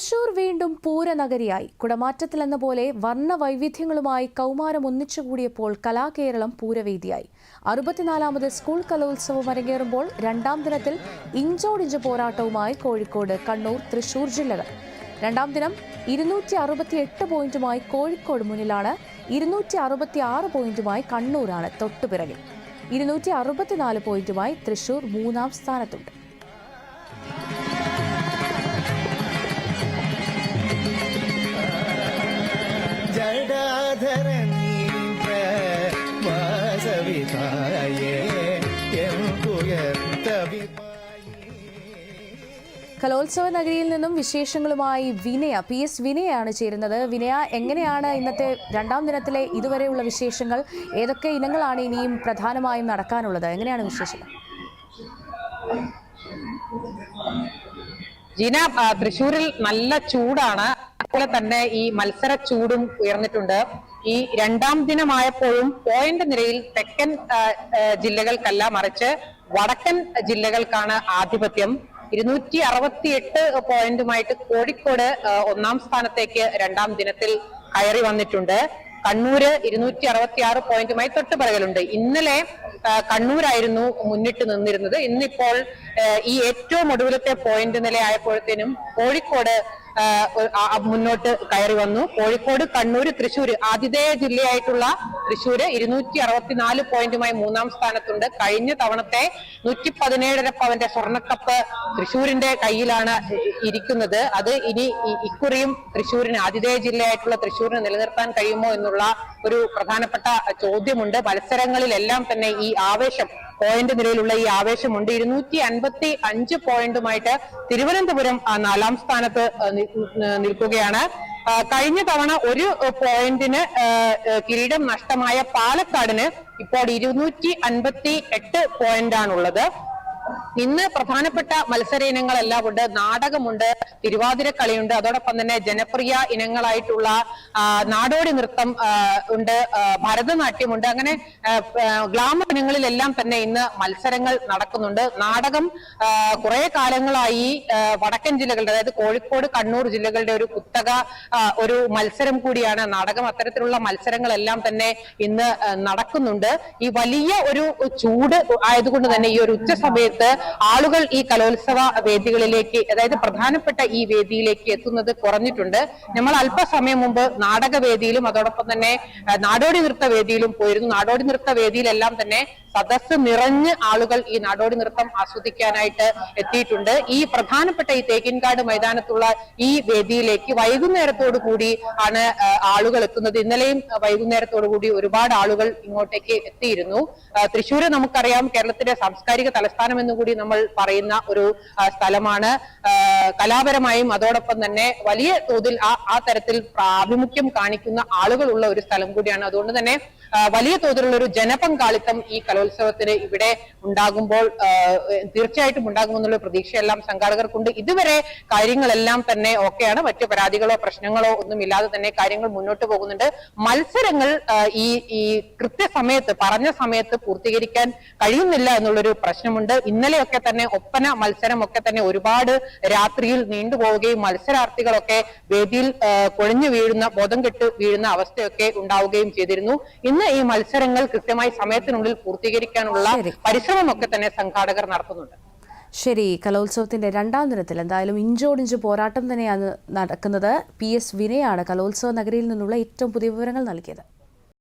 തൃശൂർ വീണ്ടും പൂരനഗരിയായി. കുടമാറ്റത്തിലെന്ന പോലെ വർണവൈവിധ്യങ്ങളുമായി കൗമാരം ഒന്നിച്ചുകൂടിയപ്പോൾ കലാകേരളം പൂരവേദിയായി. അറുപത്തിനാലാമത് സ്കൂൾ കലോത്സവം അരങ്ങേറുമ്പോൾ രണ്ടാം ദിനത്തിൽ ഇഞ്ചോടിഞ്ച് പോരാട്ടവുമായി കോഴിക്കോട് കണ്ണൂർ തൃശൂർ ജില്ലകൾ. രണ്ടാം ദിനം ഇരുന്നൂറ്റി അറുപത്തി എട്ട് പോയിന്റുമായി കോഴിക്കോട് മുന്നിലാണ് ഇരുന്നൂറ്റി അറുപത്തി ആറ് പോയിന്റുമായി കണ്ണൂരാണ് തൊട്ടുപിറകിൽ. ഇരുന്നൂറ്റി അറുപത്തിനാല് പോയിന്റുമായി തൃശൂർ മൂന്നാം സ്ഥാനത്തുണ്ട്. കലോത്സവ നഗരിയിൽ നിന്നും വിശേഷങ്ങളുമായി വിനയ പി. എസ്. വിനയാണ് ചേരുന്നത്. വിനയ എങ്ങനെയാണ് ഇന്നത്തെ രണ്ടാം ദിനത്തിലെ ഇതുവരെയുള്ള വിശേഷങ്ങൾ? ഏതൊക്കെ ഇനങ്ങളാണ് ഇനിയും പ്രധാനമായും നടക്കാനുള്ളത്? എങ്ങനെയാണ് വിശേഷങ്ങൾ? ജീന തൃശ്ശൂരിൽ നല്ല ചൂടാണ്. അതുപോലെ തന്നെ ഈ മത്സര ചൂടും ഉയർന്നിട്ടുണ്ട്. ഈ രണ്ടാം ദിനമായപ്പോഴും പോയിന്റ് നിരയിൽ തെക്കൻ ജില്ലകൾക്കല്ല മറിച്ച് വടക്കൻ ജില്ലകൾക്കാണ് ആധിപത്യം. ഇരുന്നൂറ്റി അറുപത്തി എട്ട് പോയിന്റുമായിട്ട് കോഴിക്കോട് ഒന്നാം സ്ഥാനത്തേക്ക് രണ്ടാം ദിനത്തിൽ കയറി വന്നിട്ടുണ്ട്. കണ്ണൂര് ഇരുന്നൂറ്റി അറുപത്തി ആറ് പോയിന്റുമായി തൊട്ട് പറകലുണ്ട്. ഇന്നലെ കണ്ണൂരായിരുന്നു മുന്നിട്ട് നിന്നിരുന്നത്. ഇന്നിപ്പോൾ ഈ ഏറ്റവും ഒടുവിലത്തെ പോയിന്റ് നിലയായപ്പോഴത്തേനും കോഴിക്കോട് മുന്നോട്ട് കയറി വന്നു. കോഴിക്കോട് കണ്ണൂർ തൃശ്ശൂർ ആതിഥേയ ജില്ലയായിട്ടുള്ള തൃശ്ശൂര് ഇരുന്നൂറ്റി അറുപത്തിനാല് പോയിന്റുമായി മൂന്നാം സ്ഥാനത്തുണ്ട്. കഴിഞ്ഞ തവണത്തെ നൂറ്റി പതിനേഴര പവന്റെ സ്വർണക്കപ്പ് തൃശ്ശൂരിന്റെ കയ്യിലാണ് ഇരിക്കുന്നത്. അത് ഇനി ഇക്കുറിയും തൃശ്ശൂരിന് ആതിഥേയ ജില്ലയായിട്ടുള്ള തൃശ്ശൂരിനെ നിലനിർത്താൻ കഴിയുമോ എന്നുള്ള ഒരു പ്രധാനപ്പെട്ട ചോദ്യമുണ്ട്. മത്സരങ്ങളിലെല്ലാം തന്നെ ഈ ആവേശം പോയിന്റ് നിലയിലുള്ള ഈ ആവേശമുണ്ട്. ഇരുന്നൂറ്റി അൻപത്തി അഞ്ച് പോയിന്റുമായിട്ട് തിരുവനന്തപുരം നാലാം സ്ഥാനത്ത് നിൽക്കുകയാണ്. കഴിഞ്ഞ തവണ ഒരു പോയിന്റിന് കിരീടം നഷ്ടമായ പാലക്കാടിന് ഇപ്പോൾ ഇരുന്നൂറ്റി അൻപത്തി എട്ട് പോയിന്റാണുള്ളത്. ഇന്ന് പ്രധാനപ്പെട്ട മത്സര ഇനങ്ങളെല്ലാം ഉണ്ട്. നാടകമുണ്ട് തിരുവാതിരക്കളിയുണ്ട്. അതോടൊപ്പം തന്നെ ജനപ്രിയ ഇനങ്ങളായിട്ടുള്ള നാടോടി നൃത്തം ഉണ്ട് ഭരതനാട്യമുണ്ട്. അങ്ങനെ ഗ്ലാമർ ഇനങ്ങളിലെല്ലാം തന്നെ ഇന്ന് മത്സരങ്ങൾ നടക്കുന്നുണ്ട്. നാടകം കുറെ കാലങ്ങളായി വടക്കൻ ജില്ലകളുടെ അതായത് കോഴിക്കോട് കണ്ണൂർ ജില്ലകളുടെ ഒരു കുത്തക ഒരു മത്സരം കൂടിയാണ്. നാടകം അത്തരത്തിലുള്ള മത്സരങ്ങളെല്ലാം തന്നെ ഇന്ന് നടക്കുന്നുണ്ട്. ഈ വലിയ ഒരു ചൂട് ആയതുകൊണ്ട് തന്നെ ഈ ഒരു ഉച്ച സമയത്ത് ആളുകൾ ഈ കലോത്സവ വേദികളിലേക്ക് അതായത് പ്രധാനപ്പെട്ട ഈ വേദിയിലേക്ക് എത്തുന്നത് കുറഞ്ഞിട്ടുണ്ട്. നമ്മൾ അല്പസമയം മുമ്പ് നാടകവേദിയിലും അതോടൊപ്പം തന്നെ നാടോടി നൃത്ത വേദിയിലും പോയിരുന്നു. നാടോടി നൃത്ത വേദിയിലെല്ലാം തന്നെ സദസ്സ് നിറഞ്ഞ് ആളുകൾ ഈ നാടോടി നൃത്തം ആസ്വദിക്കാനായിട്ട് എത്തിയിട്ടുണ്ട്. ഈ പ്രധാനപ്പെട്ട ഈ തേക്കിൻകാട് മൈതാനത്തുള്ള ഈ വേദിയിലേക്ക് വൈകുന്നേരത്തോടു കൂടി ആണ് ആളുകൾ എത്തുന്നത്. ഇന്നലെയും വൈകുന്നേരത്തോടു കൂടി ഒരുപാട് ആളുകൾ ഇങ്ങോട്ടേക്ക് എത്തിയിരുന്നു. തൃശ്ശൂര് നമുക്കറിയാം കേരളത്തിന്റെ സാംസ്കാരിക തലസ്ഥാനം എന്ന് കൂടി നമ്മൾ പറയുന്ന ഒരു സ്ഥലമാണ്. കലാപരമായും അതോടൊപ്പം തന്നെ വലിയ തോതിൽ ആ ആ തരത്തിൽ പ്രാഭിമുഖ്യം കാണിക്കുന്ന ആളുകളുള്ള ഒരു സ്ഥലം കൂടിയാണ്. അതുകൊണ്ട് തന്നെ വലിയ തോതിലുള്ള ഒരു ജനപങ്കാളിത്തം ഈ കലോത്സവത്തിന് ഇവിടെ ഉണ്ടാകുമ്പോൾ തീർച്ചയായിട്ടും ഉണ്ടാകുമെന്നുള്ള പ്രതീക്ഷയെല്ലാം സംഘാടകർക്കുണ്ട്. ഇതുവരെ കാര്യങ്ങളെല്ലാം തന്നെ ഓക്കെയാണ്. മറ്റു പരാതികളോ പ്രശ്നങ്ങളോ ഒന്നും ഇല്ലാതെ തന്നെ കാര്യങ്ങൾ മുന്നോട്ട് പോകുന്നുണ്ട്. മത്സരങ്ങൾ ഈ ഈ കൃത്യസമയത്ത് പറഞ്ഞ സമയത്ത് പൂർത്തീകരിക്കാൻ കഴിയുന്നില്ല എന്നുള്ളൊരു പ്രശ്നമുണ്ട്. ഇന്നലെയൊക്കെ തന്നെ ഒപ്പന മത്സരം ഒക്കെ തന്നെ ഒരുപാട് രാത്രിയിൽ നീണ്ടുപോവുകയും മത്സരാർത്ഥികളൊക്കെ വേദിയിൽ കൊഴിഞ്ഞു കുഴഞ്ഞു വീഴുന്ന ബോധം കെട്ട് വീഴുന്ന അവസ്ഥയൊക്കെ ഉണ്ടാവുകയും ചെയ്തിരുന്നു. ഇന്ന് ഈ മത്സരങ്ങൾ കൃത്യമായി സമയത്തിനുള്ളിൽ പൂർത്തീകരിക്കാനുള്ള ശരി. പരിശ്രമമൊക്കെ തന്നെ സംഘാടകർ നടത്തുന്നുണ്ട്. ശരി കലോത്സവത്തിന്റെ രണ്ടാം ദിനത്തിൽ എന്തായാലും ഇഞ്ചോടിഞ്ച് പോരാട്ടം തന്നെയാണ് നടക്കുന്നത്. പി എസ് വിനയാണ് കലോത്സവ നഗരിയിൽ നിന്നുള്ള ഏറ്റവും പുതിയ വിവരങ്ങൾ നൽകിയത്.